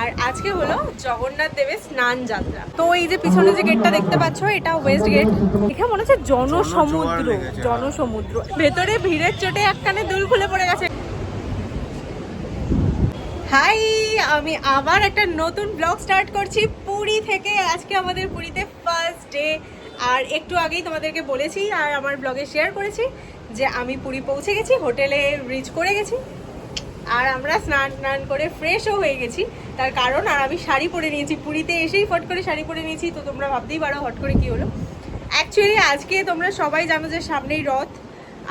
আর আজকে হলো জগন্নাথ দেবের স্নান যাত্রা। তো এই যে পিছনে যে গেটটা দেখতে পাচ্ছ এটা ওয়েস্ট গেট এখানে মনে হচ্ছে জনসমুদ্র জনসমুদ্র। ভেতরে ভিড়ের চোটে একখানে দুল খুলে পড়ে গেছে। হাই আমি আবার একটা নতুন ব্লগ স্টার্ট করছি। পুরী থেকে আজকে আমাদের পুরীতে ফার্স্ট ডে আর একটু আগেই তোমাদেরকে বলেছি আর আমার ব্লগে শেয়ার করেছি যে আমি পুরী পৌঁছে গেছি হোটেলে রিচ করে গেছি। আর আমরা স্নান টান করে ফ্রেশও হয়ে গেছি। তার কারণ, আর আমি শাড়ি পরে নিয়েছি। পুরীতে এসেই ফট করে শাড়ি পরে নিয়েছি, তো তোমরা ভাবতেই পারো হট করে কি হলো। অ্যাকচুয়ালি আজকে তোমরা সবাই জানো যে সামনেই রথ।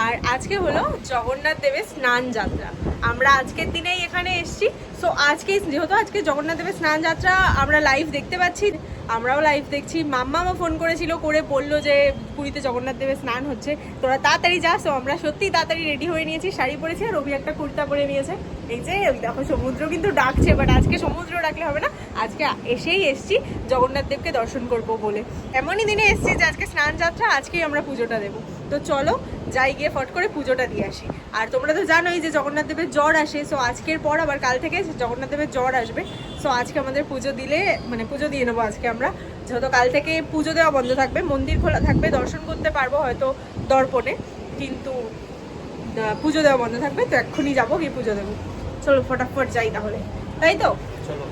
আর আজকে হলো জগন্নাথ দেবের স্নান যাত্রা। আমরা আজকের দিনেই এখানে এসেছি। সো আজকে যেহেতু আজকে জগন্নাথ দেবের স্নান যাত্রা আমরা লাইভ দেখতে পাচ্ছি, আমরাও লাইভ দেখছি। মাম্মামা ফোন করেছিল, করে বলল যে, পুরীতে জগন্নাথ দেবের স্নান হচ্ছে। তোরা তাড়াতাড়ি যা তো আমরা সত্যি তাড়াতাড়ি রেডি হয়ে নিয়েছি। শাড়ি পরেছি আর রবি একটা কুর্তা পরে নিয়েছে। এই যে, দেখো সমুদ্র কিন্তু ডাকছে বাট আজকে সমুদ্র ডাকলে হবে না। আজকে এসেই এসছি, জগন্নাথ দেবকে দর্শন করব বলে। এমনই দিনে এসছি যে, আজকে স্নান যাত্রা, আজকেই আমরা পুজোটা দেবো। তো চলো যাই গিয়ে ফট করে পুজোটা দিয়ে আসি। আর তোমরা তো জানোই যে জগন্নাথ দেবের জ্বর আসে সো আজকের পর আবার কাল থেকে জগন্নাথ দেবের জ্বর আসবে। সো আজকে আমাদের পুজো দিলে মানে পুজো দিয়ে নেব আজকে আমরা। যেহেতু কাল থেকে পুজো দেওয়া বন্ধ থাকবে, মন্দির খোলা থাকবে, দর্শন করতে পারব হয়তো দর্পণে, কিন্তু পুজো দেওয়া বন্ধ থাকবে, তো এক্ষুনি যাব গিয়ে পুজো দেবো। চলো, ফটাফট যাই তাহলে। তাই তো? চলো।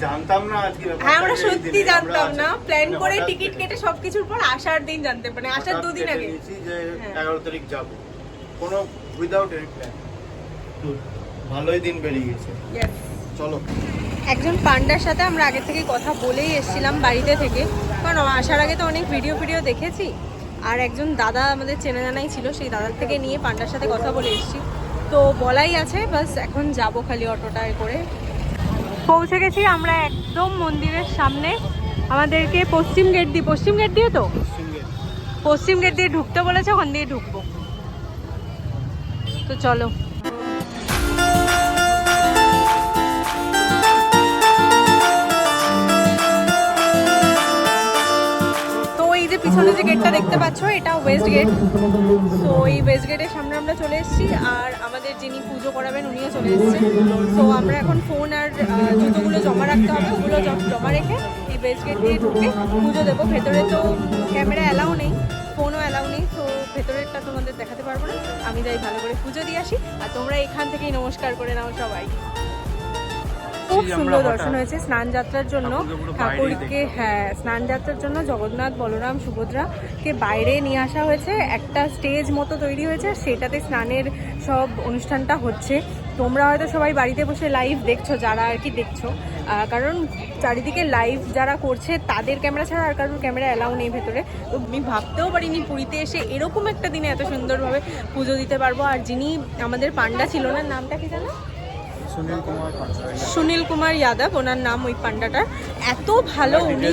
জানতাম না আজকে হ্যাঁ আমরা সত্যি জানতাম না। প্ল্যান মানে করে টিকিট কেটে- সবকিছুর পর আসার দিন জানতে মানে আসার দুদিন আগে। যে হ্যাঁ। এগারো তারিখ যাব। কোনো উইদাউট এনি প্ল্যান ভালোই দিন বেরিয়ে গেছে। চলো। একজন পান্ডার সাথে আমরা আগে থেকে কথা বলেই এসেছিলাম বাড়িতে থেকে। কারণ আসার আগে তো অনেক ভিডিও ভিডিও দেখেছি। আর একজন দাদা আমাদের চেনা জানাই ছিল সেই দাদার থেকে নিয়ে পান্ডার সাথে কথা বলে এসেছি। তো বলাই আছে বাস এখন যাব খালি অটোটায় করে। পৌঁছে গেছি আমরা একদম মন্দিরের সামনে। আমাদেরকে পশ্চিম গেট দিয়ে পশ্চিম গেট দিয়ে তো? পশ্চিম গেট দিয়ে ঢুকতে বলেছে ওখান দিয়ে ঢুকবো। তো চলো। দেখতে পাচ্ছ, এটা ওয়েস্ট গেট তো এই ওয়েস্ট গেটের সামনে আমরা চলে এসেছি, আর আমাদের যিনি পুজো করাবেন, উনিও চলে এসেছেন। তো আমরা এখন ফোন আর জুতোগুলো জমা রাখতে হবে, ওগুলো জমা রেখে এই ওয়েস্ট গেট দিয়ে ঢুকে পুজো দেবো। ভেতরে তো ক্যামেরা অ্যালাউ নেই ফোনও অ্যালাউ নেই, তো ভেতরেরটা তোমাদের দেখাতে পারব না। আমি যাই ভালো করে পুজো দিয়ে আসি, আর তোমরা এখান থেকেই নমস্কার করে নাও সবাই। খুব সুন্দর দর্শন হয়েছে স্নান যাত্রার জন্য ঠাকুরকে হ্যাঁ স্নান যাত্রার জন্য জগন্নাথ বলরাম সুভদ্রাকে বাইরে নিয়ে আসা হয়েছে। একটা স্টেজ মতো তৈরি হয়েছে সেটাতে স্নানের সব অনুষ্ঠানটা হচ্ছে। তোমরা হয়তো সবাই বাড়িতে বসে লাইভ দেখছ যারা আর কি দেখছ। কারণ চারিদিকে লাইভ যারা করছে তাদের ক্যামেরা ছাড়া আর কারোর ক্যামেরা অ্যালাউ নেই ভেতরে। তো আমি ভাবতেও পারিনি পুরীতে এসে এরকম একটা দিনে এত সুন্দরভাবে পুজো দিতে পারব। আর যিনি আমাদের পান্ডা ছিল না নামটা কি জানো? সুনীল কুমার যাদব ওনার নাম ওই পান্ডাটার। এত ভালো উনি।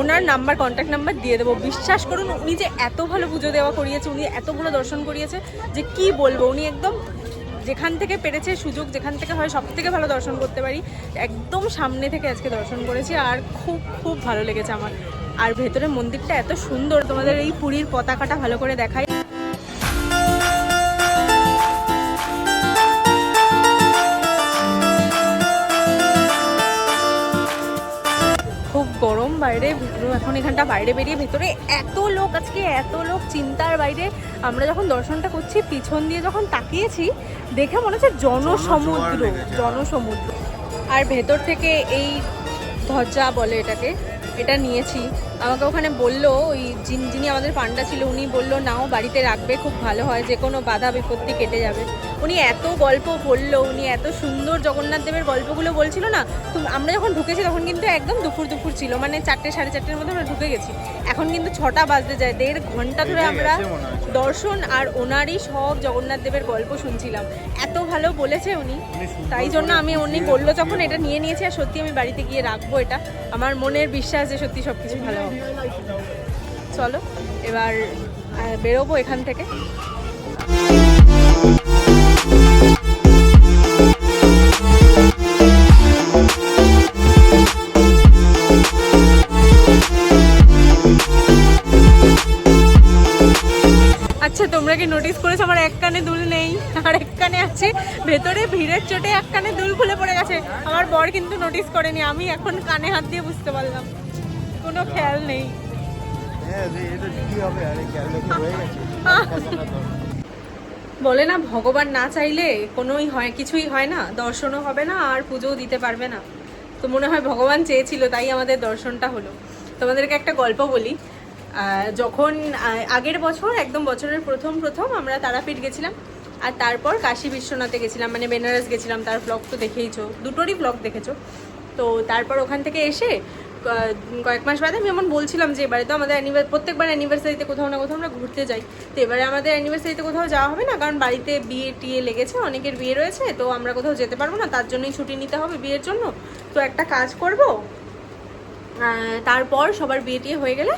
ওনার নাম্বার কন্ট্যাক্ট নাম্বার দিয়ে দেবো। বিশ্বাস করুন উনি যে এত ভালো পুজো দেওয়া করিয়েছে উনি এত ভালো দর্শন করিয়েছে যে কি বলব? উনি একদম যেখান থেকে পেরেছে সুযোগ যেখান থেকে হয় সব থেকে ভালো দর্শন করতে পারি একদম সামনে থেকে আজকে দর্শন করেছি আর খুব খুব ভালো লেগেছে আমার। আর ভেতরে মন্দিরটা এত সুন্দর তোমাদের এই পুরীর পতাকাটা ভালো করে দেখাই। বাইরে এখন এখানটা বাইরে বেরিয়ে ভেতরে এত লোক আজকে এত লোক চিন্তার বাইরে। আমরা যখন দর্শনটা করছি পিছন দিয়ে যখন তাকিয়েছি দেখে মনে হচ্ছে জনসমুদ্র জনসমুদ্র। আর ভেতর থেকে এই ধ্বজা বলে এটাকে এটা নিয়েছি। আমাকে ওখানে বলল ওই যিনি যিনি আমাদের পান্ডা ছিল উনি বলল নাও বাড়িতে রাখবে খুব ভালো হয় যে কোনো বাধা বিপত্তি কেটে যাবে। উনি এত গল্প বলল উনি এত সুন্দর জগন্নাথ দেবের গল্পগুলো বলছিল না তো আমরা যখন ঢুকেছি তখন কিন্তু একদম দুপুর দুপুর ছিল মানে চারটে সাড়ে চারটের মধ্যে আমরা ঢুকে গেছি। এখন কিন্তু ছটা বাজতে যায় দেড় ঘণ্টা ধরে আমরা। দর্শন আর ওনারই সব জগন্নাথ দেবের গল্প শুনছিলাম। এত ভালো বলেছে উনি উনি তাই জন্য আমি উনি বলল যখন এটা নিয়ে নিয়েছি আর সত্যি আমি বাড়িতে গিয়ে রাখব এটা আমার মনের বিশ্বাস যে সত্যি সব কিছু ভালো হবে। চলো এবার বেরোবো এখান থেকে। আচ্ছা তোমরা কি নোটিস করেছ? আমার এক কানে দুল নেই। আর এক কানে আছে ভেতরে ভিড়ের চোটে এক কানে দুল খুলে পড়ে গেছে। আমার বর কিন্তু নোটিস করেনি আমি এখন কানে হাত দিয়ে বুঝতে পারলাম। কোনো খেয়াল নেই। হ্যাঁ বলে না ভগবান না চাইলে কোনোই হয় কিছুই হয় না। দর্শনও হবে না আর পুজোও দিতে পারবে না। তো মনে হয় ভগবান চেয়েছিল তাই আমাদের দর্শনটা হলো। তোমাদেরকে একটা গল্প বলি। যখন আগের বছর, একদম বছরের প্রথম প্রথম আমরা তারাপীঠ গেছিলাম। আর তারপর কাশী বিশ্বনাথে গেছিলাম মানে বেনারস গেছিলাম, তার ব্লগ তো দেখেইছো। দুটোরই ব্লগ দেখেছ। তো তারপর ওখান থেকে এসে কয়েক মাস বাদে আমি এমন বলছিলাম যে, এবারে তো আমাদের অ্যানিভার প্রত্যেকবার অ্যানিভার্সারিতে কোথাও না কোথাও আমরা ঘুরতে যাই। তো এবারে আমাদের অ্যানিভার্সারিতে কোথাও যাওয়া হবে না, কারণ বাড়িতে বিয়ে টিয়ে লেগেছে, অনেকের বিয়ে রয়েছে, তো আমরা কোথাও যেতে পারব না, তার জন্যই ছুটি নিতে হবে বিয়ের জন্য। তো একটা কাজ করব তারপর সবার বিয়ে টিয়ে হয়ে গেলে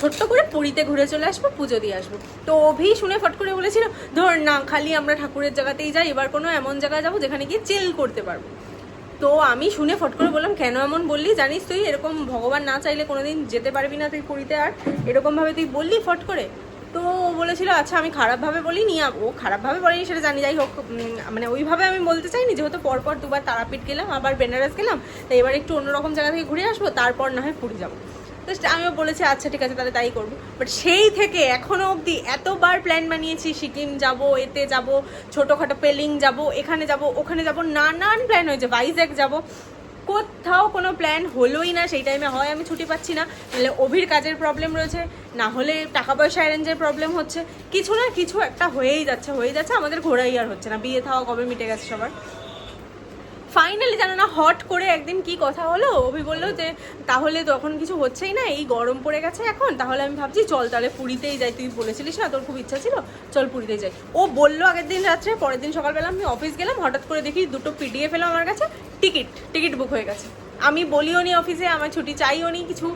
ছোট্ট করে পুরীতে ঘুরে চলে আসব, পুজো দিয়ে আসব। তো অভি শুনে ফট করে বলেছিল, ধর না, খালি আমরা ঠাকুরের জায়গাতেই যাই, এবার কোনো এমন জায়গায় যাব যেখানে গিয়ে চিল করতে পারব। তো আমি শুনে ফট করে বললাম, কেন এমন বললি? জানিস তুই, এরকম ভগবান না চাইলে কোনোদিন যেতে পারবি না তুই পুরীতে, আর এরকমভাবে তুই বললি ফট করে? তো ও বলেছিল আচ্ছা আমি খারাপভাবে বলিনি ও খারাপভাবে বলিনি সেটা জানি, যাই হোক মানে ওইভাবে আমি বলতে চাইনি, যেহেতু পরপর দুবার তারাপীঠ গেলাম, আবার বেনারস গেলাম, তো এবার একটু অন্যরকম জায়গা থেকে ঘুরে আসব, তারপর না হয় পুরী যাব। তো আমিও বলেছি আচ্ছা ঠিক আছে, তাহলে তাই করব। বাট সেই থেকে এখনও অবধি এতবার প্ল্যান বানিয়েছি, সিকিম যাব, এতে যাব, ছোটোখাটো পেলিং যাব, এখানে যাব, ওখানে যাব, নানান প্ল্যান হয়েছে ভাইজ্যাক যাব। কোথাও কোনো প্ল্যান হলোই না, সেই টাইমে হয়, আমি ছুটি পাচ্ছি না। নাহলে অভির কাজের প্রবলেম রয়েছে না হলে টাকা পয়সা অ্যারেঞ্জের প্রবলেম হচ্ছে। কিছু না কিছু একটা হয়েই যাচ্ছে হয়ে যাচ্ছে, আমাদের ঘোরাই আর হচ্ছে না। বিয়ে থাওয়া কবে মিটে গেছে সবার? ফাইনালি জানো না, হট করে একদিন কি কথা হলো? অভি বলল যে, তাহলে তখন কিছু হচ্ছেই না, এই গরম পড়ে গেছে এখন, তাহলে আমি ভাবছি চল তাহলে পুরীতেই যাই। তুই বলেছিলিস না, তোর খুব ইচ্ছা ছিল? চল পুরীতেই যাই। ও বলল আগের দিন রাত্রে, পরের দিন সকালবেলা আমি অফিস গেলাম, হঠাৎ করে দেখি দুটো পিডিএফ এলো আমার কাছে, টিকিট টিকিট বুক হয়ে গেছে। আমি বলিও নি অফিসে আমার ছুটি চাইও নি কিছু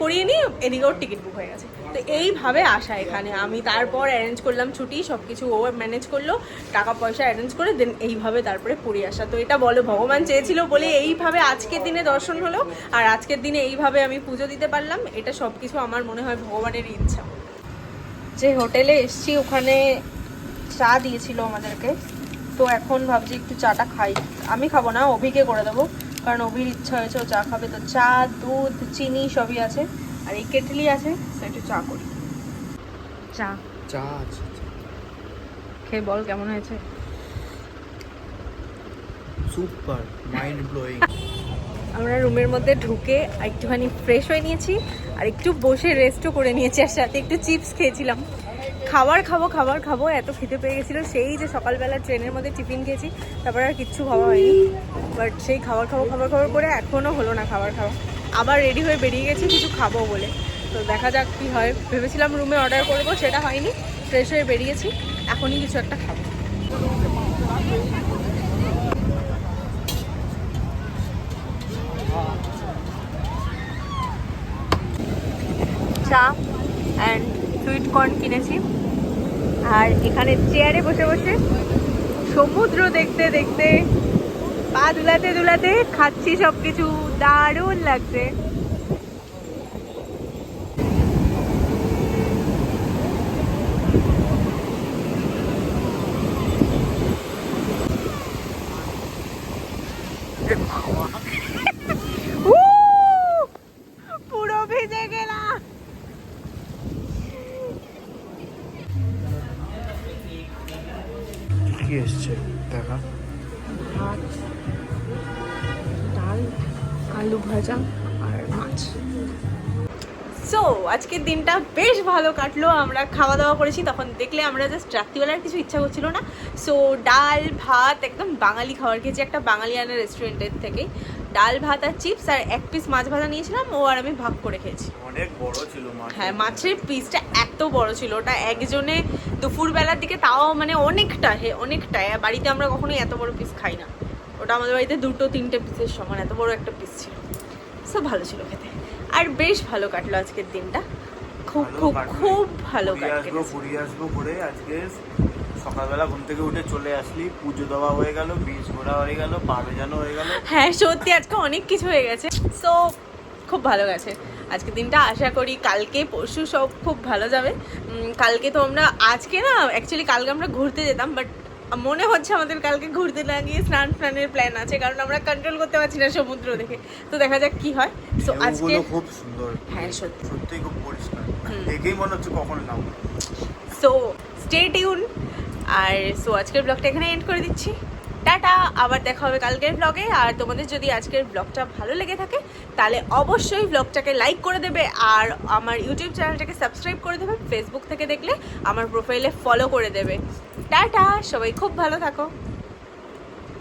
করিয়ে নি এদিকেও টিকিট বুক হয়ে গেছে। তো এইভাবে আসা এখানে। আমি তারপর অ্যারেঞ্জ করলাম ছুটি সব কিছু ও ম্যানেজ করল টাকা পয়সা অ্যারেঞ্জ করে দেন এইভাবে তারপরে পুরী আসা। তো এটা বলো, ভগবান চেয়েছিল বলে এইভাবে আজকের দিনে দর্শন হলো, আর আজকের দিনে এইভাবে আমি পুজো দিতে পারলাম, এটা সব কিছু আমার মনে হয় ভগবানের ইচ্ছা। যে হোটেলে এসছি, ওখানে চা দিয়েছিল আমাদেরকে, তো এখন ভাবছি একটু চাটা খাই। আমি খাব না, অভিকে করে দেবো, কারণ অভির ইচ্ছা হয়েছে ও চা খাবে। তো চা, দুধ, চিনি সবই আছে। আর এই কেটলি আছে একটু চা করি। চা। চা আছে খেয়ে বল কেমন হয়েছে? সুপার মাইন্ড ব্লোয়িং আমরা রুমের মধ্যে ঢুকে একটুখানি ফ্রেশ হয়ে নিয়েছি আর একটু বসে রেস্টও করে নিয়েছি আর সাথে একটু চিপস খেয়েছিলাম। খাবার খাব খাবার খাব এত খেতে পেয়ে গেছিল সেই যে সকালবেলা ট্রেনের মধ্যে টিফিন খেয়েছি তারপর আর কিচ্ছু খাওয়া হয়নি। বাট সেই খাবার খাব খাবার খাবার করে এখনও হলো না খাবার খাওয়া। আবার রেডি হয়ে বেরিয়ে গেছি, কিছু খাব বলে। তো দেখা যাক কী হয়। ভেবেছিলাম রুমে অর্ডার করব, সেটা হয়নি। ফ্রেশ হয়ে বেরিয়েছি, এখনই কিছু একটা খাব। চা অ্যান্ড সুইট কর্ন কিনেছি। আর এখানে চেয়ারে বসে বসে সমুদ্র দেখতে দেখতে পা দুলাতে দুলাতে খাচ্ছি সব কিছু দারুণ লাগছে। পুরো ভেজে গেলাম। কি দেখা। আলু ভাজা আর মাছ। সো আজকের দিনটা বেশ ভালো কাটলো। আমরা খাওয়া দাওয়া করেছি তখন দেখলে আমরা জাস্ট রাত্রিবেলার কিছু ইচ্ছা করছিল না। সো ডাল ভাত একদম বাঙালি খাবার খেয়েছি একটা বাঙালিয়ানা রেস্টুরেন্টের থেকে ডাল ভাত আর চিপস আর এক পিস মাছ ভাজা নিয়েছিলাম ও আর আমি ভাগ করে খেয়েছি। অনেক বড় ছিল হ্যাঁ মাছের পিসটা এত বড় ছিল। ওটা একজনে দুপুরবেলার দিকে তাও মানে অনেকটা হে অনেকটা। বাড়িতে আমরা কখনোই এত বড় পিস খাই না। ওটা আমাদের বাড়িতে দুটো তিনটে পিসের সমান এত বড় একটা পিস ছিল। সব ভালো ছিল খেতে। আর বেশ ভালো কাটলো আজকের দিনটা। খুব খুব খুব ভালো পুরী কাট আসব কেটেছে পুরী আসব করে আজকে সকালবেলা ঘুম থেকে উঠে চলে আসলি। পুজো দেওয়া হয়ে গেল বীজ ঘোরা হয়ে গেল পা ভেজানো হয়ে গেল। হ্যাঁ সত্যি আজকে অনেক কিছু হয়ে গেছে। সো খুব ভালো গেছে। আজকের দিনটা আশা করি কালকে পরশু সব খুব ভালো যাবে। কালকে তো আমরা আজকে না অ্যাকচুয়ালি কালকে আমরা ঘুরতে যেতাম বাট মনে হচ্ছে আমাদের কালকে ঘুরতে না গিয়ে স্নান স্নানের প্ল্যান আছে কারণ আমরা কন্ট্রোল করতে পারছি না সমুদ্র দেখে। তো দেখা যাক কি হয়। তো আজকে খুব সুন্দর। হ্যাঁ সত্যি। সত্যিই খুব পরিষ্কার। দেখেই মনে হচ্ছে কখন নামবো সো স্টে টিউন আর সো আজকের ব্লগটা এখানে এন্ড করে দিচ্ছি। টাটা! আবার দেখা হবে কালকের ব্লগে আর তোমাদের যদি আজকের ব্লগটা ভালো লেগে থাকে তাহলে অবশ্যই ব্লগটাকে লাইক করে দেবে। আর আমার ইউটিউব চ্যানেলটাকে সাবস্ক্রাইব করে দেবে। ফেসবুক থেকে দেখলে আমার প্রোফাইলে ফলো করে দেবে। টাটা সবাই খুব ভালো থাকো।